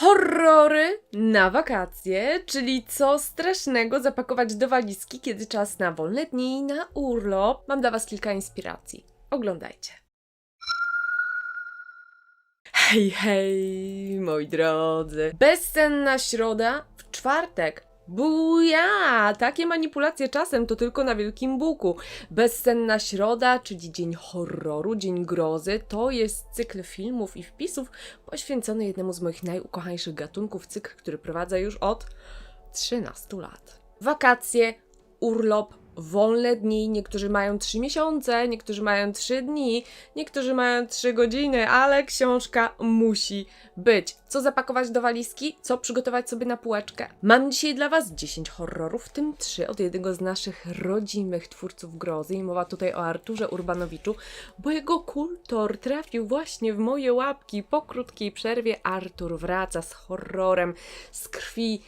Horrory na wakacje, czyli co strasznego zapakować do walizki, kiedy czas na wolne dni na urlop. Mam dla Was kilka inspiracji. Oglądajcie. Hej, hej, moi drodzy. Bezsenna środa w czwartek. Buja! Takie manipulacje czasem to tylko na Wielkim Buku. Bezsenna środa, czyli dzień horroru, dzień grozy, to jest cykl filmów i wpisów poświęcony jednemu z moich najukochańszych gatunków, cykl, który prowadzę już od 13 lat. Wakacje, urlop, wolne dni, niektórzy mają 3 miesiące, niektórzy mają 3 dni, niektórzy mają 3 godziny, ale książka musi być. Co zapakować do walizki? Co przygotować sobie na półeczkę? Mam dzisiaj dla Was 10 horrorów, w tym 3 od jednego z naszych rodzimych twórców grozy. I mowa tutaj o Arturze Urbanowiczu, bo jego kultor trafił właśnie w moje łapki. Po krótkiej przerwie Artur wraca z horrorem, z krwi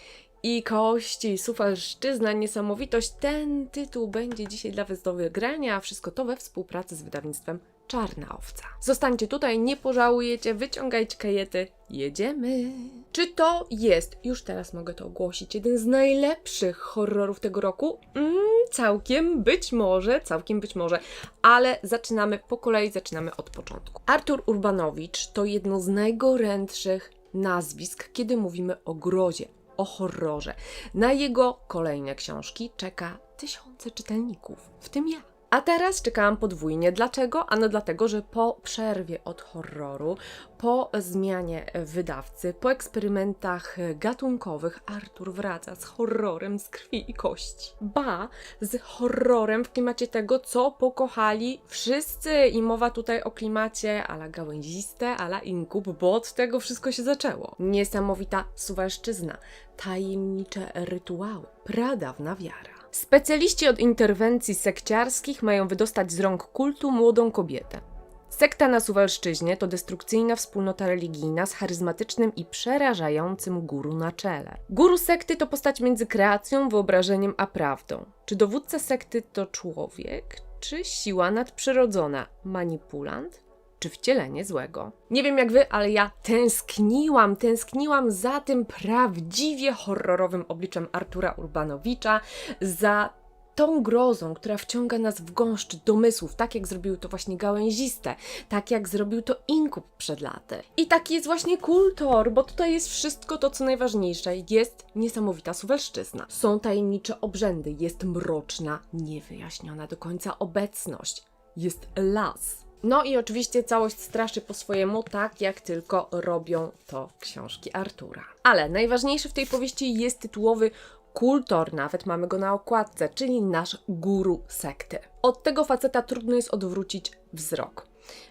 i kości, sufalszczyzna, niesamowitość. Ten tytuł będzie dzisiaj dla Was do wygrania, a wszystko to we współpracy z wydawnictwem Czarna Owca. Zostańcie tutaj, nie pożałujecie, wyciągajcie kajety, jedziemy. Czy to jest, już teraz mogę to ogłosić, jeden z najlepszych horrorów tego roku? Mm, całkiem być może, całkiem być może, ale zaczynamy po kolei, zaczynamy od początku. Artur Urbanowicz to jedno z najgorętszych nazwisk, kiedy mówimy o grozie, o horrorze. Na jego kolejne książki czeka tysiące czytelników, w tym ja. A teraz czekałam podwójnie. Dlaczego? Ano dlatego, że po przerwie od horroru, po zmianie wydawcy, po eksperymentach gatunkowych, Artur wraca z horrorem z krwi i kości. Ba, z horrorem w klimacie tego, co pokochali wszyscy. I mowa tutaj o klimacie ala gałęziste, ala inkub, bo od tego wszystko się zaczęło. Niesamowita suwalszczyzna, tajemnicze rytuały, pradawna wiara. Specjaliści od interwencji sekciarskich mają wydostać z rąk kultu młodą kobietę. Sekta na Suwalszczyźnie to destrukcyjna wspólnota religijna z charyzmatycznym i przerażającym guru na czele. Guru sekty to postać między kreacją, wyobrażeniem a prawdą. Czy dowódca sekty to człowiek, czy siła nadprzyrodzona, manipulant, czy wcielenie złego. Nie wiem jak wy, ale ja tęskniłam, tęskniłam za tym prawdziwie horrorowym obliczem Artura Urbanowicza, za tą grozą, która wciąga nas w gąszcz domysłów, tak jak zrobił to właśnie gałęziste, tak jak zrobił to Inkub przed laty. I taki jest właśnie kultor, bo tutaj jest wszystko to, co najważniejsze. Jest niesamowita suwelszczyzna. Są tajemnicze obrzędy, jest mroczna, niewyjaśniona do końca obecność. Jest las. No i oczywiście całość straszy po swojemu, tak jak tylko robią to książki Artura. Ale najważniejszy w tej powieści jest tytułowy kultor, nawet mamy go na okładce, czyli nasz guru sekty. Od tego faceta trudno jest odwrócić wzrok.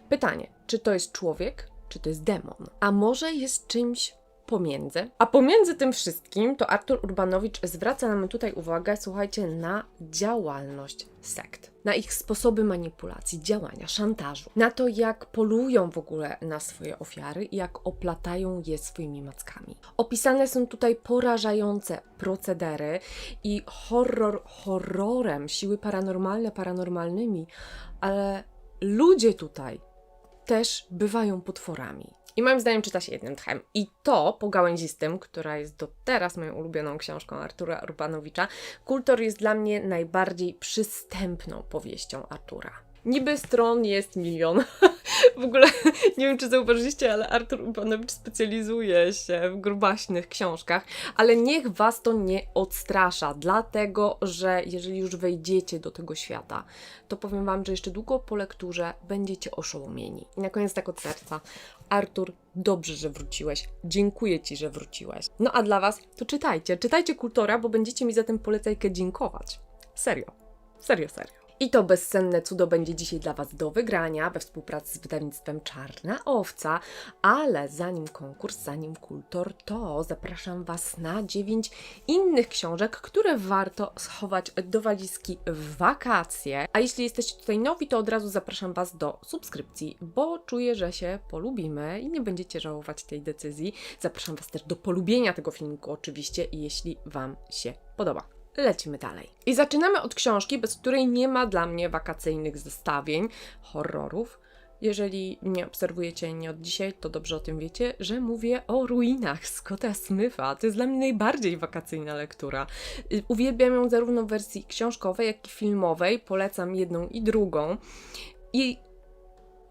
Pytanie, czy to jest człowiek, czy to jest demon? A może jest czymś pomiędzy. A pomiędzy tym wszystkim to Artur Urbanowicz zwraca nam tutaj uwagę, słuchajcie, na działalność sekt, na ich sposoby manipulacji, działania, szantażu, na to, jak polują w ogóle na swoje ofiary i jak oplatają je swoimi mackami. Opisane są tutaj porażające procedery i horror horrorem, siły paranormalne paranormalnymi, ale ludzie tutaj też bywają potworami. I moim zdaniem czyta się jednym tchem. I to po gałęzistym, która jest do teraz moją ulubioną książką Artura Urbanowicza, Kultor jest dla mnie najbardziej przystępną powieścią Artura. Niby stron jest milion. w ogóle nie wiem, czy zauważyliście, ale Artur Urbanowicz specjalizuje się w grubaśnych książkach, ale niech was to nie odstrasza, dlatego że jeżeli już wejdziecie do tego świata, to powiem wam, że jeszcze długo po lekturze będziecie oszołomieni. I na koniec tak od serca. Artur, dobrze, że wróciłeś. Dziękuję ci, że wróciłeś. No a dla was to czytajcie. Czytajcie Kultora, bo będziecie mi za tę polecajkę dziękować. Serio. Serio, serio. I to bezsenne cudo będzie dzisiaj dla Was do wygrania we współpracy z wydawnictwem Czarna Owca, ale zanim konkurs, zanim kultor, to zapraszam Was na dziewięć innych książek, które warto schować do walizki w wakacje. A jeśli jesteście tutaj nowi, to od razu zapraszam Was do subskrypcji, bo czuję, że się polubimy i nie będziecie żałować tej decyzji. Zapraszam Was też do polubienia tego filmiku oczywiście, jeśli Wam się podoba lecimy dalej. I zaczynamy od książki, bez której nie ma dla mnie wakacyjnych zestawień horrorów, Jeżeli mnie obserwujecie nie od dzisiaj, to dobrze o tym wiecie, że mówię o ruinach Scotta Smitha. To jest dla mnie najbardziej wakacyjna lektura. Y, Uwielbiam ją zarówno w wersji książkowej, jak i filmowej. Polecam jedną i drugą. I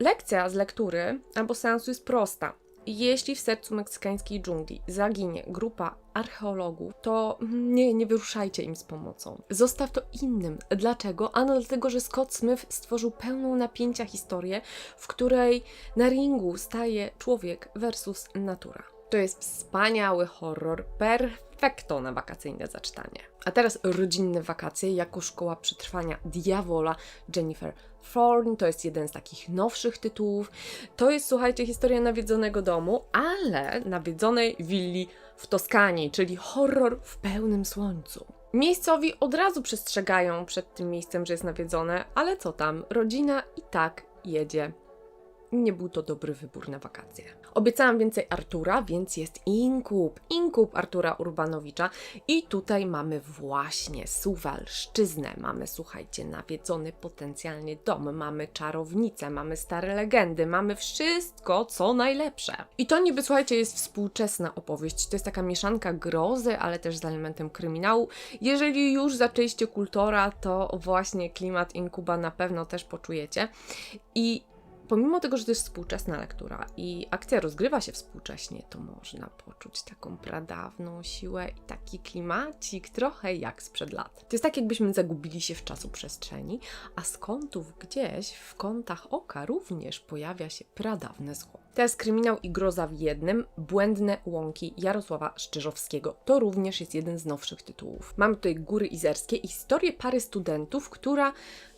lekcja z lektury albo seansu jest prosta. Jeśli w sercu meksykańskiej dżungli zaginie grupa archeologów, to nie, nie wyruszajcie im z pomocą. Zostaw to innym. Dlaczego? Ano dlatego, że Scott Smith stworzył pełną napięcia historię, w której na ringu staje człowiek versus natura. To jest wspaniały horror, perfekto na wakacyjne zaczytanie. A teraz rodzinne wakacje jako szkoła przetrwania diawola Jennifer Thorne. To jest jeden z takich nowszych tytułów. To jest, słuchajcie, historia nawiedzonego domu, ale nawiedzonej willi w Toskanii, czyli horror w pełnym słońcu. Miejscowi od razu przestrzegają przed tym miejscem, że jest nawiedzone, ale co tam, rodzina i tak jedzie nie był to dobry wybór na wakacje. Obiecałam więcej Artura, więc jest Inkub. Inkub Artura Urbanowicza. I tutaj mamy właśnie Suwalszczyznę. Mamy, słuchajcie, nawiedzony potencjalnie dom. Mamy czarownice, mamy stare legendy, mamy wszystko, co najlepsze. I to niby, słuchajcie, jest współczesna opowieść. To jest taka mieszanka grozy, ale też z elementem kryminału. Jeżeli już zaczęliście kultora, to właśnie klimat Inkuba na pewno też poczujecie. I pomimo tego, że to jest współczesna lektura i akcja rozgrywa się współcześnie, to można poczuć taką pradawną siłę i taki klimacik trochę jak sprzed lat. To jest tak, jakbyśmy zagubili się w czasu przestrzeni, a z kątów gdzieś w kątach oka również pojawia się pradawne zło. To jest kryminał i groza w jednym, Błędne łąki Jarosława Szczyżowskiego. To również jest jeden z nowszych tytułów. Mamy tutaj Góry Izerskie i historię pary studentów, która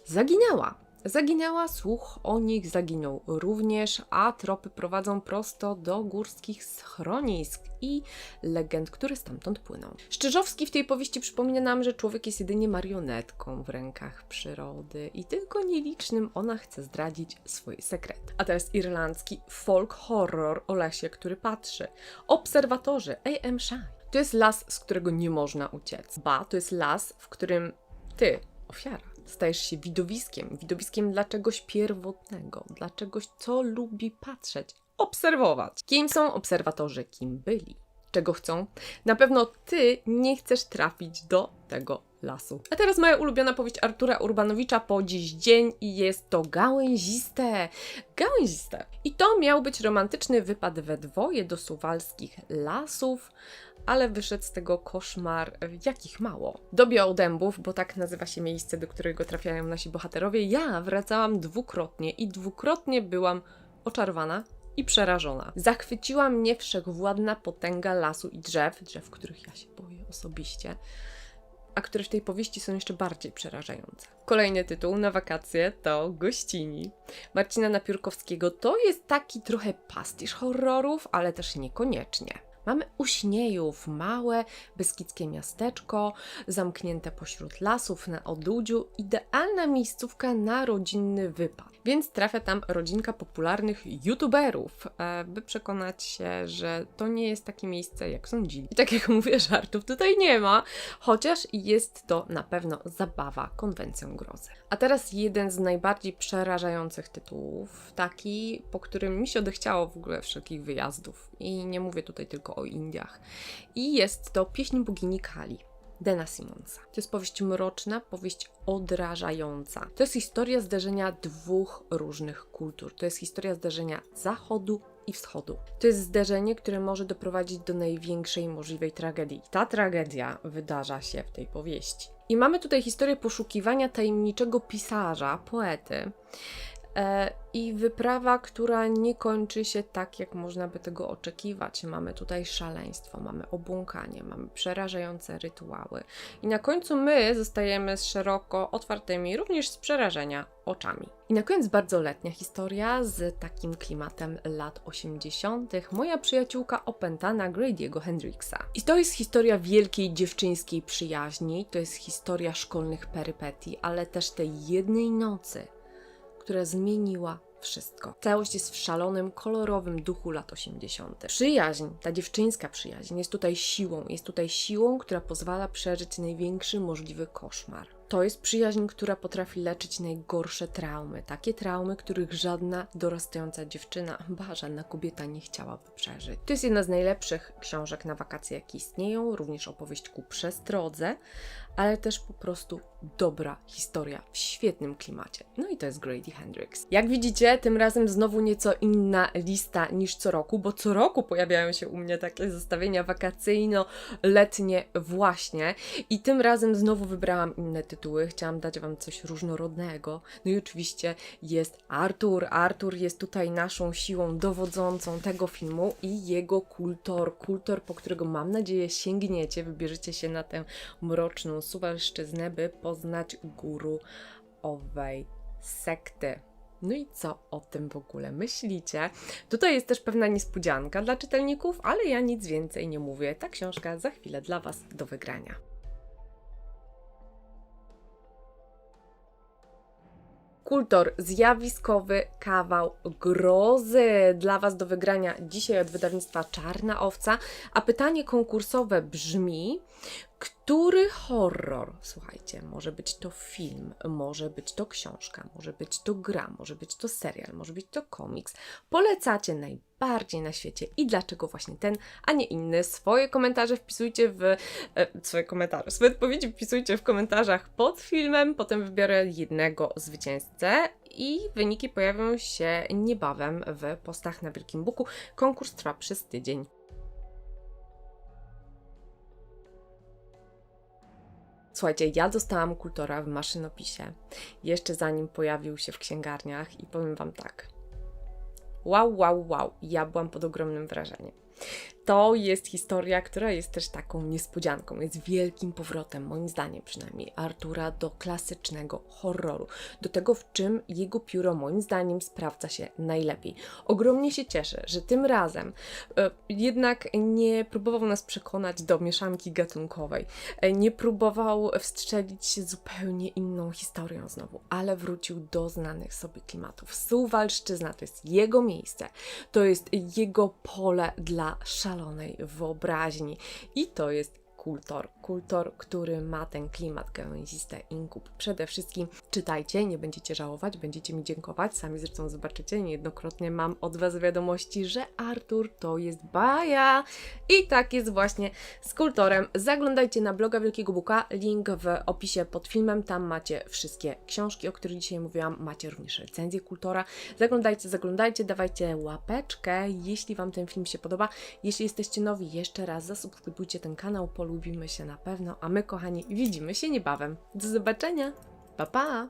zaginęła Zaginęła, słuch o nich zaginął również, a tropy prowadzą prosto do górskich schronisk i legend, które stamtąd płyną. Szczyżowski w tej powieści przypomina nam, że człowiek jest jedynie marionetką w rękach przyrody i tylko nielicznym ona chce zdradzić swój sekret. A teraz irlandzki folk horror o lesie, który patrzy. Obserwatorzy A.M. Shine. To jest las, z którego nie można uciec. Ba, to jest las, w którym ty, ofiara, stajesz się widowiskiem, widowiskiem dla czegoś pierwotnego, dla czegoś, co lubi patrzeć, obserwować. Kim są obserwatorzy, kim byli, czego chcą? Na pewno ty nie chcesz trafić do tego lasu. A teraz moja ulubiona powieść Artura Urbanowicza po dziś dzień i jest to Gałęziste. Gałęziste. I to miał być romantyczny wypad we dwoje do suwalskich lasów, ale wyszedł z tego koszmar, jakich mało. Dobie Odębów, bo tak nazywa się miejsce, do którego trafiają nasi bohaterowie, ja wracałam dwukrotnie i dwukrotnie byłam oczarowana i przerażona. Zachwyciła mnie wszechwładna potęga lasu i drzew, drzew, których ja się boję osobiście, a które w tej powieści są jeszcze bardziej przerażające. Kolejny tytuł na wakacje to Gościni. Marcina Napiórkowskiego to jest taki trochę pastisz horrorów, ale też niekoniecznie. Mamy Uśniejów, małe, beskidzkie miasteczko, zamknięte pośród lasów na Odudziu, idealna miejscówka na rodzinny wypad. Więc trafia tam rodzinka popularnych youtuberów, e, by przekonać się, że to nie jest takie miejsce, jak sądzili. I tak jak mówię, żartów tutaj nie ma, chociaż jest to na pewno zabawa konwencją grozy. A teraz jeden z najbardziej przerażających tytułów, taki, po którym mi się odechciało w ogóle wszelkich wyjazdów. I nie mówię tutaj tylko o Indiach. I jest to Pieśń bogini Kali. Dena Simonsa. To jest powieść mroczna, powieść odrażająca. To jest historia zdarzenia dwóch różnych kultur. To jest historia zdarzenia zachodu i wschodu. To jest zdarzenie, które może doprowadzić do największej możliwej tragedii. Ta tragedia wydarza się w tej powieści. I mamy tutaj historię poszukiwania tajemniczego pisarza, poety. E, I wyprawa, która nie kończy się tak, jak można by tego oczekiwać. Mamy tutaj szaleństwo, mamy obłąkanie, mamy przerażające rytuały. I na końcu my zostajemy z szeroko otwartymi, również z przerażenia oczami. I na koniec bardzo letnia historia z takim klimatem lat 80. Moja przyjaciółka opętana Grady'ego Hendrixa. I to jest historia wielkiej dziewczyńskiej przyjaźni, to jest historia szkolnych perypetii, ale też tej jednej nocy, która zmieniła wszystko. Całość jest w szalonym, kolorowym duchu lat 80. Przyjaźń, ta dziewczyńska przyjaźń, jest tutaj siłą. Jest tutaj siłą, która pozwala przeżyć największy możliwy koszmar. To jest przyjaźń, która potrafi leczyć najgorsze traumy. Takie traumy, których żadna dorastająca dziewczyna, ba, żadna kobieta nie chciałaby przeżyć. To jest jedna z najlepszych książek na wakacje, jakie istnieją. Również opowieść ku przestrodze, ale też po prostu dobra historia w świetnym klimacie. No i to jest Grady Hendrix. Jak widzicie, tym razem znowu nieco inna lista niż co roku, bo co roku pojawiają się u mnie takie zestawienia wakacyjno-letnie właśnie i tym razem znowu wybrałam inne tytuły. Chciałam dać Wam coś różnorodnego. No i oczywiście jest Artur. Artur jest tutaj naszą siłą dowodzącą tego filmu i jego kultor. Kultor, po którego mam nadzieję sięgniecie, wybierzecie się na tę mroczną Suwalszczyznę, by poznać guru owej sekty. No i co o tym w ogóle myślicie? Tutaj jest też pewna niespodzianka dla czytelników, ale ja nic więcej nie mówię. Ta książka za chwilę dla Was do wygrania. Kultor, zjawiskowy kawał grozy dla Was do wygrania dzisiaj od wydawnictwa Czarna Owca. A pytanie konkursowe brzmi: który horror, słuchajcie, może być to film, może być to książka, może być to gra, może być to serial, może być to komiks, polecacie najbardziej na świecie i dlaczego właśnie ten, a nie inny? Swoje komentarze wpisujcie w. E, swoje komentarze, swoje odpowiedzi wpisujcie w komentarzach pod filmem, potem wybiorę jednego zwycięzcę i wyniki pojawią się niebawem w postach na Wielkim Buku. Konkurs trwa przez tydzień. Słuchajcie, ja dostałam kultora w maszynopisie, jeszcze zanim pojawił się w księgarniach i powiem Wam tak. Wow, wow, wow, ja byłam pod ogromnym wrażeniem. To jest historia, która jest też taką niespodzianką, jest wielkim powrotem, moim zdaniem przynajmniej, Artura do klasycznego horroru, do tego, w czym jego pióro, moim zdaniem, sprawdza się najlepiej. Ogromnie się cieszę, że tym razem e, jednak nie próbował nas przekonać do mieszanki gatunkowej, e, nie próbował wstrzelić się zupełnie inną historią znowu, ale wrócił do znanych sobie klimatów. Suwalszczyzna to jest jego miejsce, to jest jego pole dla szalonej wyobraźni. I to jest kultor. Kultor, który ma ten klimat gałęziste inkub. Przede wszystkim czytajcie, nie będziecie żałować, będziecie mi dziękować. Sami zresztą zobaczycie, niejednokrotnie mam od Was wiadomości, że Artur to jest baja. I tak jest właśnie z kultorem. Zaglądajcie na bloga Wielkiego Buka, link w opisie pod filmem. Tam macie wszystkie książki, o których dzisiaj mówiłam. Macie również recenzję kultora. Zaglądajcie, zaglądajcie, dawajcie łapeczkę, jeśli Wam ten film się podoba. Jeśli jesteście nowi, jeszcze raz zasubskrybujcie ten kanał, polubimy się na pewno. A my, kochani, widzimy się niebawem. Do zobaczenia. Pa, pa!